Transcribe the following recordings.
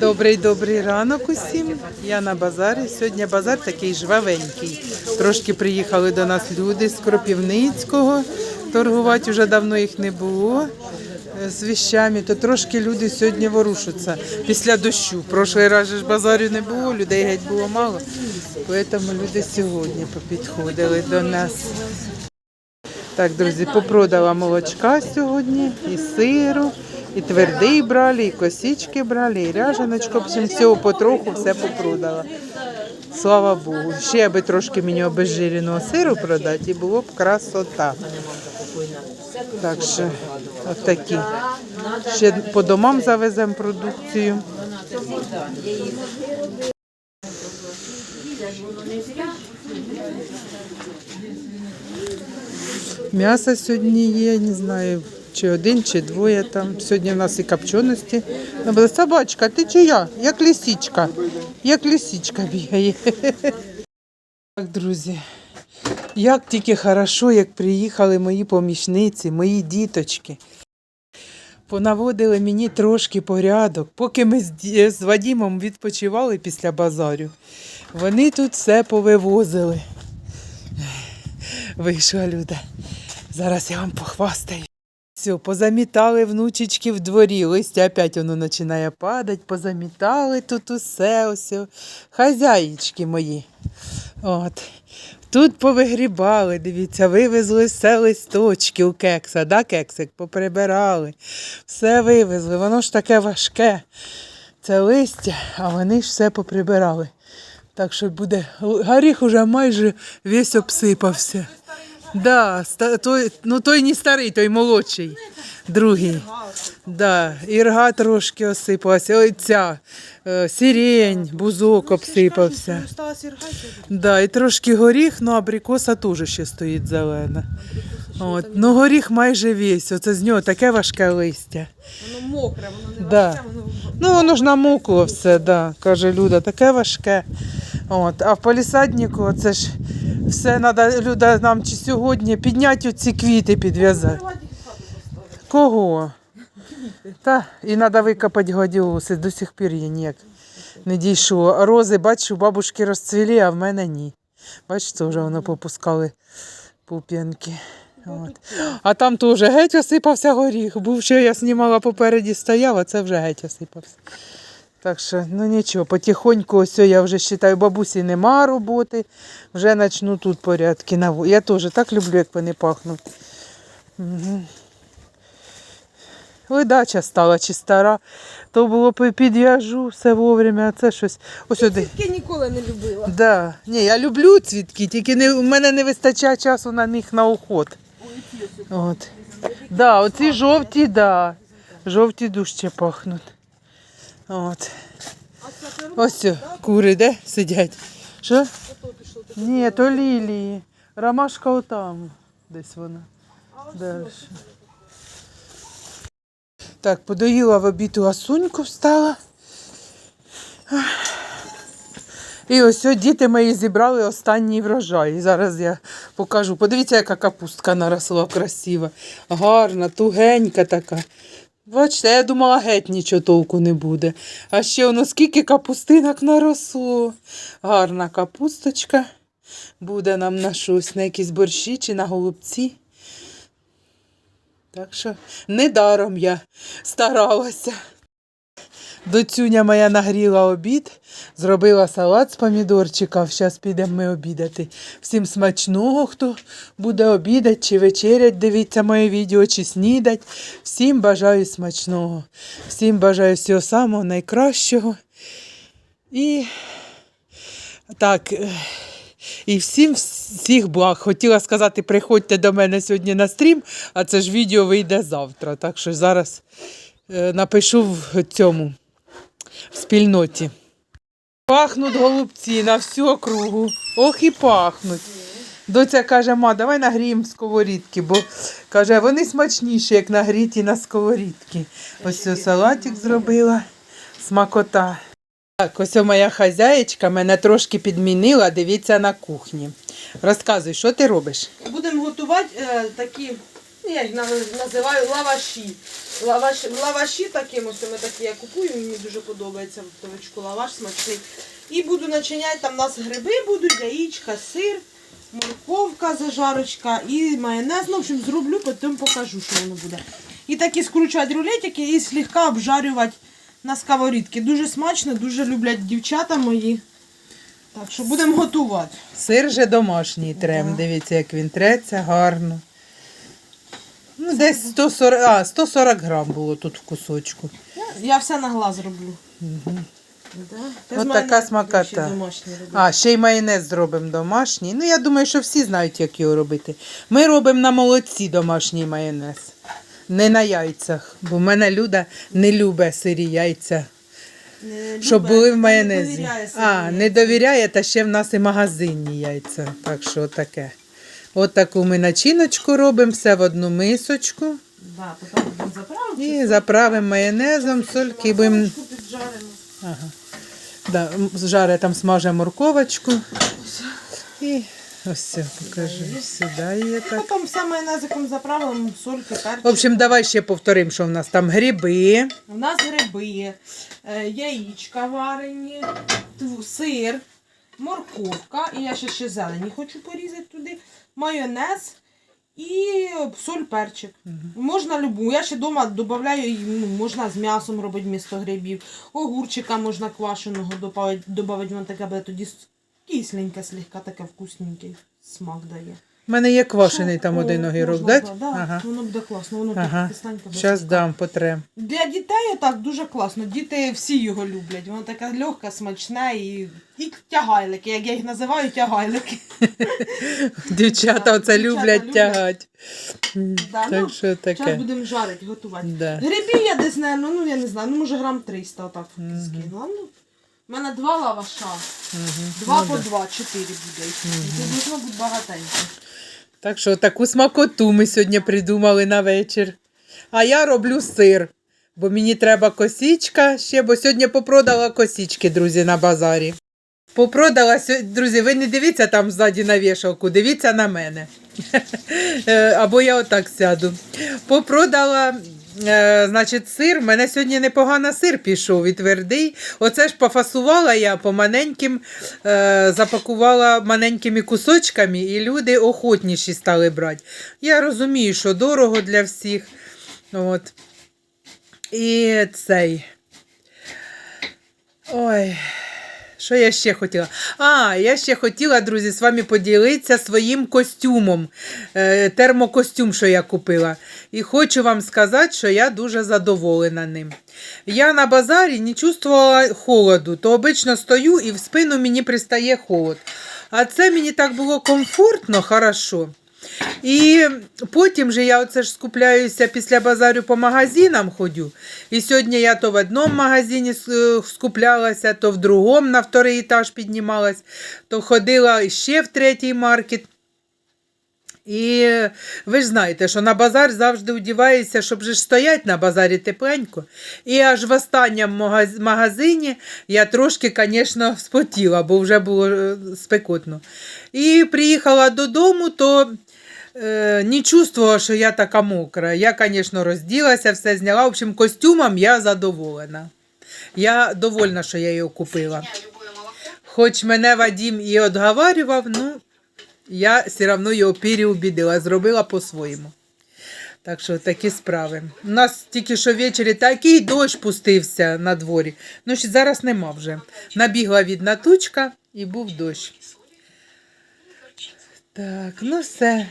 Добрий добрий ранок усім. Я на базарі. Сьогодні базар такий жвавенький. Трошки приїхали до нас люди з Кропівницького. Торгувати вже давно їх не було е, з віщами, то трошки люди сьогодні ворушаться після дощу. Прошлий раз ж базарю не було, людей геть було мало. Тому люди сьогодні попідходили до нас. Так, друзі, попродала молочка сьогодні, і сиру, і твердий брали, і косички брали, і ряженочку. В общем, всього потроху все попродала. Слава Богу. Ще аби трошки мені обезжиреного сиру продати, і було б красота. Так що, от такі. Ще по домам завеземо продукцію. М'ясо сьогодні є, не знаю, чи один, чи двоє там. Сьогодні в нас і копченості. Була собачка, ти чия? Як лисичка. Як лисичка бігає. Так, друзі. Як тільки хорошо, як приїхали мої помічниці, мої діточки. Понаводили мені трошки порядок, поки ми з Вадімом відпочивали після базарю. Вони тут все повивозили. Вийшла Люда. Зараз я вам похвастаю. Все, позамітали внучечки в дворі. Листя опять воно починає падати, позамітали тут усе, ось. Хазяїчки мої. От. Тут повигрібали, дивіться, вивезли все листочки у кекса, да, кексик, поприбирали. Все вивезли, воно ж таке важке. Це листя, а вони ж все поприбирали. Так що буде. Горіх уже майже весь обсипався. Да, ста- той, ну той не старий, той молодший, другий. Да, ірга трошки осипалася. Ой, ця е, сирень, бузок обсипався. Да, і трошки горіх, ну абрикоса теж ще стоїть зелена. От. Ну горіх майже весь. Оце з нього таке важке листя. Воно мокре, воно не Да. важке, воно Ну, воно ж намокло все, да, каже Люда, таке важке. От. А в палісаднику це ж все треба, Люда, нам чи сьогодні підняти ці квіти підв'язати. Кого? Та, і треба викопати гладіолуси, до сих пір я ніяк не дійшло. Рози, бачу, бабушки розцвілі, а в мене ні. Бачите, вже воно попускали пуп'янки. От. А там теж геть осипався горіх. Був ще я знімала попереді стояв, а це вже геть осипався. Так що, ну нічого, потихоньку, ось я вже вважаю, бабусі нема роботи, вже почну тут порядки. Я теж так люблю, як вони пахнуть. Угу. Ледача стала чи стара, то було підв'яжу все вовремя, а це щось. Ось сюди. Цвітки ніколи не любила. Да. Ні, я люблю цвітки, тільки не, у мене не вистачає часу на них на уход. От. Да, оці жовті, да. Жовті дужче пахнуть. От. Ось о, кури, де сидять? Що? Ні, то лілії. Ромашка отам. Десь вона. Далі. Так, подоїла в обід у Асуньку встала. І ось ось діти мої зібрали останній врожай. Зараз я покажу. Подивіться, яка капустка наросла красива. Гарна, тугенька така. Бачите, я думала, геть нічого толку не буде. А ще воно скільки капустинок наросло. Гарна капусточка. Буде нам на щось, на якісь борщі чи на голубці. Так що недаром я старалася. Доцюня моя нагріла обід, зробила салат з помідорчиків. Зараз підемо ми обідати. Всім смачного, хто буде обідати чи вечерять, дивіться моє відео, чи снідать. Всім бажаю смачного. Всім бажаю всього самого найкращого. І так. І всім всіх благ. Хотіла сказати, приходьте до мене сьогодні на стрім, а це ж відео вийде завтра. Так що зараз напишу в цьому в спільноті. Пахнуть голубці на всю округу. Ох і пахнуть. Доця каже, ма, давай нагріємо сковорідки, бо каже, вони смачніші, як нагріті на сковорідки. Ось ось салатик зробила. Смакота. Так, ось моя хазяєчка мене трошки підмінила, дивіться на кухні. Розказуй, що ти робиш? Будемо готувати е, такі Я їх називаю лаваші. Лаваш, лаваші таким ось ми такі я купую, мені дуже подобається в товичку лаваш смачний. І буду начиняти, там у нас гриби будуть, яєчка, сир, морковка, зажарочка і майонез. Ну, в общем, зроблю, потім покажу, що воно буде. І такі скручувати рулетики і слегка обжарювати на сковорідці. Дуже смачно, дуже люблять дівчата мої. Так що будемо готувати. Сир же домашній трем. Дивіться, як він треться, гарно. Ну, десь 140, а, 140 грам було тут в кусочку. Я, я все на глаз роблю. Мгм. Да? От така смакота. А, ще й майонез зробимо домашній. Ну, я думаю, що всі знають, як його робити. Ми робимо на молоці домашній майонез. Не на яйцях, бо в мене Люда не любить сирі яйця, щоб були в майонезі. А, не довіряє, та ще в нас і магазинні яйця. Так що таке. От таку ми начиночку робимо, все в одну мисочку. Да, потім будемо. І заправимо майонезом, сольки будемо. Ага. Да, жаре там смаже морковочку. І ось все, покажу. Сюди так. Потім все майонезиком заправимо, сольки, перчик. В общем, давай ще повторимо, що в нас там гриби. У нас гриби, е, яєчка варені, сир, морковка, і я ще ще зелені хочу порізати туди, майонез і соль, перчик. Можна любу. Я ще вдома додаю, ну, можна з м'ясом робити місто грибів. Огурчика можна квашеного додати, воно таке буде тоді кисленьке, слегка таке вкусненький смак дає. У мене є квашений там О, один огірок, дать? Да, да, Ага. Воно буде класно, воно Ага. так буде Зараз дам потрем. Для дітей так дуже класно. Діти всі його люблять. Воно таке легке, смачне і, і тягайлики, як я їх називаю, тягайлики. Дівчата Так, оце дівчата люблять люблять. тягати. Да, Так ну, що Зараз таке. будемо жарити, готувати. Да. Грибів я десь, наверно, ну я не знаю, ну може грам 300 отак скинула. Ну, у мене два лаваша, Мгм. два Ну, по да. два, чотири буде. І Це должно бути багатенько. Так що таку смакоту ми сьогодні придумали на вечір. А я роблю сир, бо мені треба косічка ще, бо сьогодні попродала косічки, друзі, на базарі. Попродала сьогодні, друзі, ви не дивіться там ззаді на вішалку, дивіться на мене. Е, Або я отак сяду. Попродала. Е, Значить, сир, в мене сьогодні непогано сир пішов і твердий. Оце ж пофасувала я по маленьким, е, запакувала маленькими кусочками, і люди охотніші стали брати. Я розумію, що дорого для всіх. От. І цей. Ой. Що я ще хотіла? А, я ще хотіла, друзі, з вами поділитися своїм костюмом, е, термокостюм, що я купила. І хочу вам сказати, що я дуже задоволена ним. Я на базарі не чувствувала холоду, то обично стою і в спину мені пристає холод. А це мені так було комфортно, хорошо. І потім же я оце ж скупляюся після базарю по магазинам ходю. І сьогодні я то в одному магазині е, скуплялася, то в другому на вторий етаж піднімалась, то ходила ще в третій маркет. І ви ж знаєте, що на базар завжди удіваєшся, щоб же стоять на базарі тепленько. І аж в останньому магазині я трошки, звісно, спотіла, бо вже було е, спекотно. І приїхала додому, то е, не чувствувала, що я така мокра. Я, звісно, розділася, все зняла. В общем, костюмом я задоволена. Я довольна, що я його купила. Хоч мене Вадім і отговарював, ну, я все одно його переубідила, зробила по-своєму. Так що такі справи. У нас тільки що ввечері такий дощ пустився на дворі. Ну, ще зараз нема вже. Набігла відна тучка і був дощ. Так, ну все.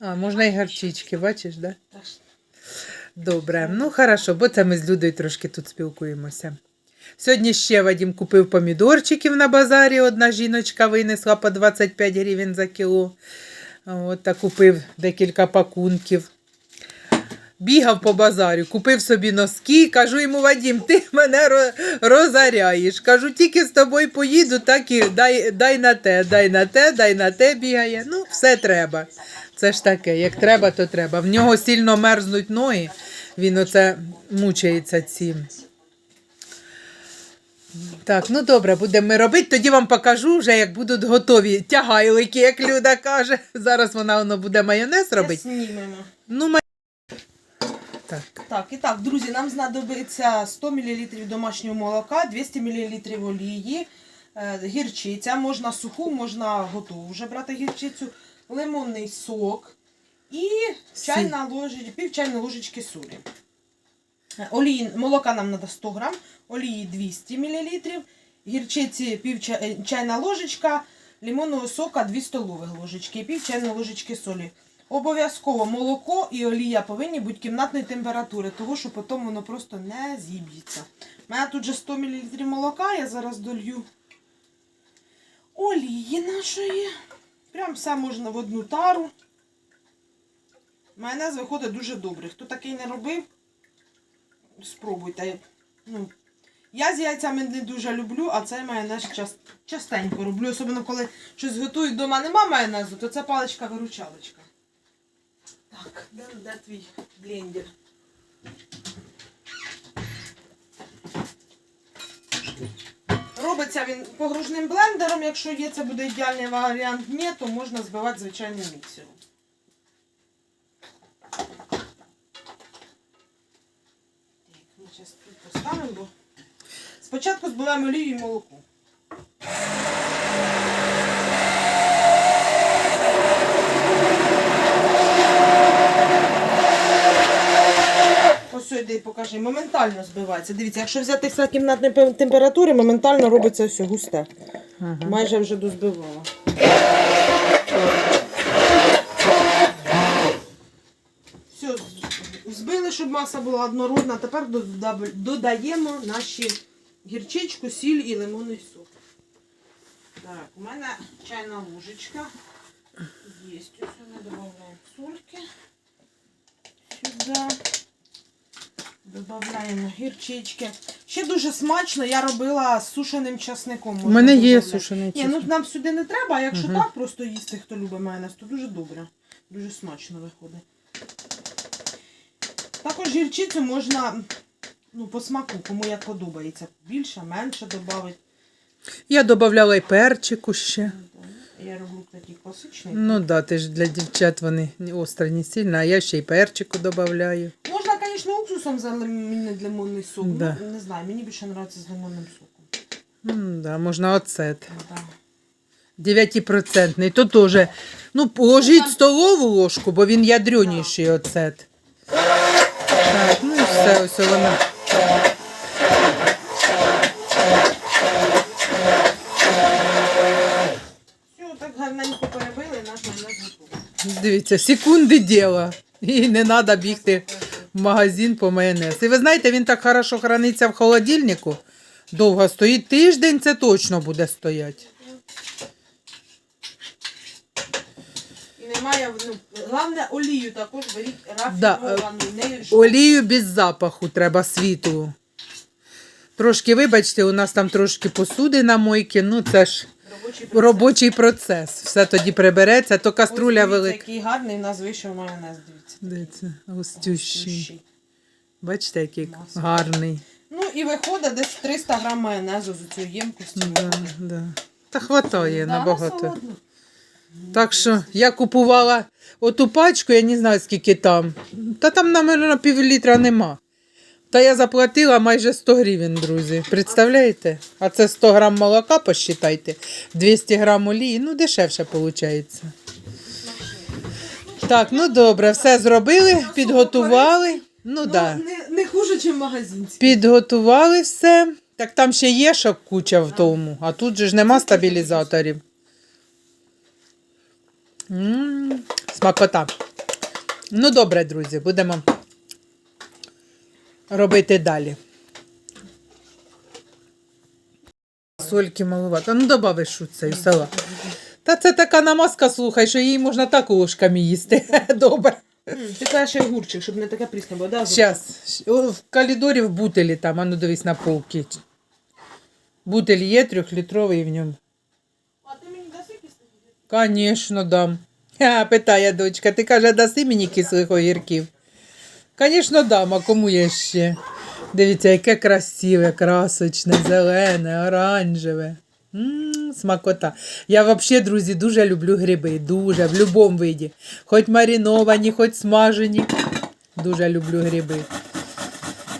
А, можна і гарчички, бачиш, да? Так Добре, ну хорошо, бо це ми з Людою трошки тут спілкуємося. Сьогодні ще Вадім купив помідорчиків на базарі. Одна жіночка винесла по 25 гривень за кіло. От, та купив декілька пакунків. Бігав по базарю, купив собі носки. Кажу йому, Вадім, ти мене ро- розоряєш. Кажу, тільки з тобою поїду, так і дай, дай на те, дай на те, дай на те бігає. Ну, все треба. Це ж таке, як треба, то треба. В нього сильно мерзнуть ноги, він оце мучається цим. Так, ну добре, будемо робити. Тоді вам покажу вже, як будуть готові тягайлики, як Люда каже. Зараз вона воно буде майонез робити. знімемо. Ну, ма... Так. Так, і так, друзі, нам знадобиться 100 мл домашнього молока, 200 мл олії, е, гірчиця, можна суху, можна готову вже брати гірчицю, лимонний сок і чайна ложечка, пів чайної ложечки солі. Олії, молока нам треба 100 грам, олії 200 мл, гірчиці пів е, чайна ложечка, лимонного сока 2 столових ложечки і пів чайної ложечки солі. Обов'язково молоко і олія повинні бути кімнатної температури, того що потім воно просто не зіб'ється. У мене тут же 100 мл молока, я зараз долью олії нашої. Прям все можна в одну тару. Майонез виходить дуже добрий. Хто такий не робив, спробуйте. Ну, я з яйцями не дуже люблю, а цей майонез част, частенько роблю. Особливо коли щось готую вдома нема майонезу, то це паличка-виручалочка. Так, де, де твій блендер? Робиться він погружним блендером, якщо є, це буде ідеальний варіант. Ні, то можна збивати звичайним міксером. Так, ми зараз тут поставимо, бо спочатку збиваємо олію і молоко. Ось сюди покажи, моментально збивається. Дивіться, якщо взяти все кімнатної температури, моментально робиться все густе. Ага. Майже вже дозбивала. Все, збили, щоб маса була однородна. Тепер додаємо наші гірчичку, сіль і лимонний сок. Так, у мене чайна ложечка. Є. Ось ми додаємо сольки. Сюди. Додаємо гірчички. Ще дуже смачно я робила з сушеним часником. У мене є сушений Ні, ну нам сюди не треба, а якщо Мгм. так просто їсти, хто любить майонез, то дуже добре. Дуже смачно виходить. Також гірчицю можна ну, по смаку, кому як подобається. Більше, менше додати. Я додавала і перчику ще. Я роблю такий класичний. Ну да, ти ж для дівчат вони не остро, не сильно, а я ще й перчику додаю. Уксусом замінити лимонний сок. Да. Ну, не знаю, мені більше подобається з лимонним соком. М, Да, можна оцет. Да. 9%. То теж. Ну, положіть столову ложку, бо він ядрюніший оцет. Так, ну і все, ось вона. Все, так гарненько перебили, наш майонез готовий. Дивіться, секунди діла. І не треба бігти магазин по майонез. І ви знаєте, він так хорошо храниться в холодильнику. Довго стоїть. Тиждень це точно буде стояти. І немає, ну, головне олію також беріть Да, не Олію без запаху треба світлу. Трошки, вибачте, у нас там трошки посуди на мойці, ну це ж робочий процес. робочий процес. Все тоді прибереться, то каструля дивіться, велика. який гарний в нас вийшов майонез, дивіться. Дивіться, густющий. Бачите, який Маса. гарний. Ну і виходить десь 300 грам майонезу з цієї ємкості. Да, да. Та хватає Да, набагато. Так що я купувала оту пачку, я не знаю, скільки там. Та там, на пів літра нема. Та я заплатила майже 100 гривень, друзі. Представляєте? А це 100 грам молока, посчитайте, 200 грам олії, ну дешевше виходить. Так, ну добре, все зробили, підготували. Ну Ну, так. Да. не, не хуже, ніж магазинський. Підготували все. Так там ще є що куча в тому, а тут же ж нема стабілізаторів. М, Смакота. Ну, добре, друзі, будемо робити далі. Сольки маловато. Ну, добави шуцею села. Та це така намазка, слухай, що її можна так ложками їсти. Добре. Ти кажеш ще гурчик, щоб не таке прісне було, да? Сейчас. В коридорі в бутелі там, а ну дивись на полки. Бутель є трьохлітровий в ньому. А ти мені даси кисти? Конечно, дам. Питає дочка, ти каже, даси мені кислих огірків. Конечно, дам, а кому є ще? Дивіться, яке красиве, красочне, зелене, оранжеве. М, Смакота. Я взагалі, друзі, дуже люблю гриби. Дуже, в будь-якому виді. Хоч мариновані, хоч смажені. Дуже люблю гриби.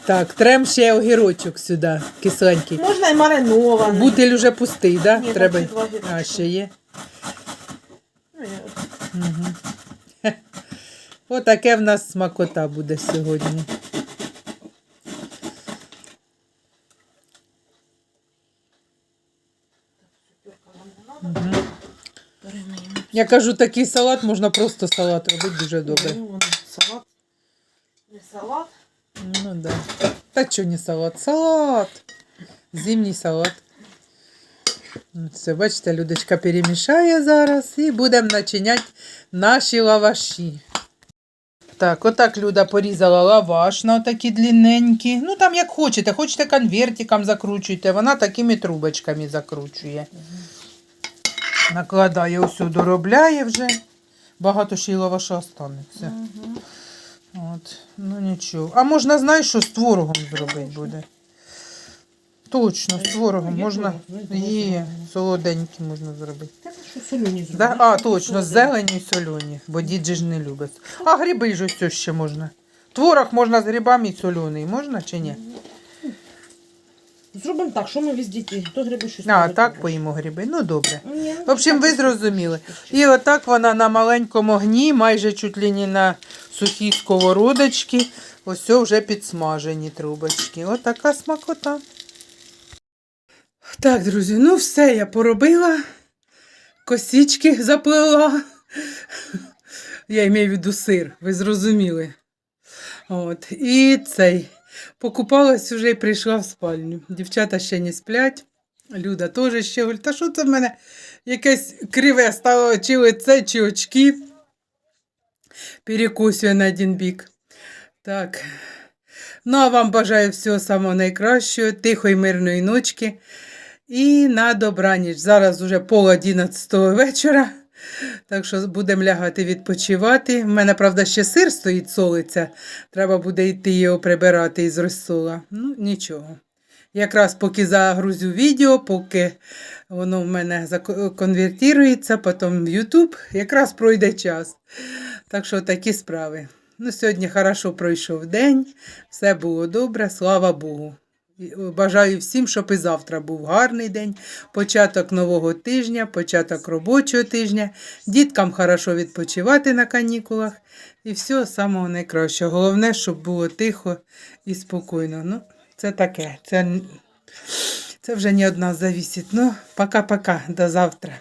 Так, трем ще огірочок сюди, кисленький. Можна і маринований. Бутиль уже пустий, да? Ні, Треба. два. А, ще є. Ну, я- Отаке в нас смакота буде сьогодні. Перемиємо. Я кажу, такий салат можна просто салат робити дуже добре. Ну, Салат. Не салат. Ну да. Та чого не салат? Салат. Зимній салат. Ну, Все, бачите, Людочка перемішає зараз і будемо начиняти наші лаваші. Так, отак Люда порізала лаваш на такі длинненькі. Ну там як хочете, хочете конвертиком закручуйте, вона такими трубочками закручує. Накладає ось доробляє вже. Багато ще й лаваша останеться. От, ну нічого. А можна, знаєш, що з творогом зробити буде? Точно, з творогом можна. творог? Ну, Є, солоденький можна зробити. Да? А, точно, з зелені і солюні, бо дід же ж не любить. А гриби ж ось ще можна. Творог можна з грибами і соляний, можна чи ні? Зробимо так, що ми віз дітей. То гриби щось. А, так поїмо гриби. Ну добре. Ні, ну, В общем, ви зрозуміли. І отак вона на маленькому огні, майже чуть ли не на сухій сковородочці, ось вже підсмажені трубочки. Отака смакота. Так, друзі, ну все, я поробила. Косички заплела. Я маю в виду сир, ви зрозуміли. От. І цей. Покупалась вже і прийшла в спальню. Дівчата ще не сплять. Люда теж ще говорить, та що це в мене якесь криве стало чи лице, чи очки. Перекусює на один бік. Так. Ну, а вам бажаю всього самого найкращого, тихої, мирної ночки. І на добраніч. Зараз уже пол одинадцятого вечора. Так що будемо лягати відпочивати. У мене, правда, ще сир стоїть, солиться. Треба буде йти його прибирати із розсола. Ну, нічого. Якраз поки загрузю відео, поки воно в мене зако- потім в YouTube, якраз пройде час. Так що такі справи. Ну, сьогодні хорошо пройшов день, все було добре, слава Богу. Е, Бажаю всім, щоб і завтра був гарний день, початок нового тижня, початок робочого тижня, діткам хорошо відпочивати на канікулах і всього самого найкращого. Головне, щоб було тихо і спокійно. Ну, це таке. Це, це вже не одна завісить. Ну, пока-пока, до завтра.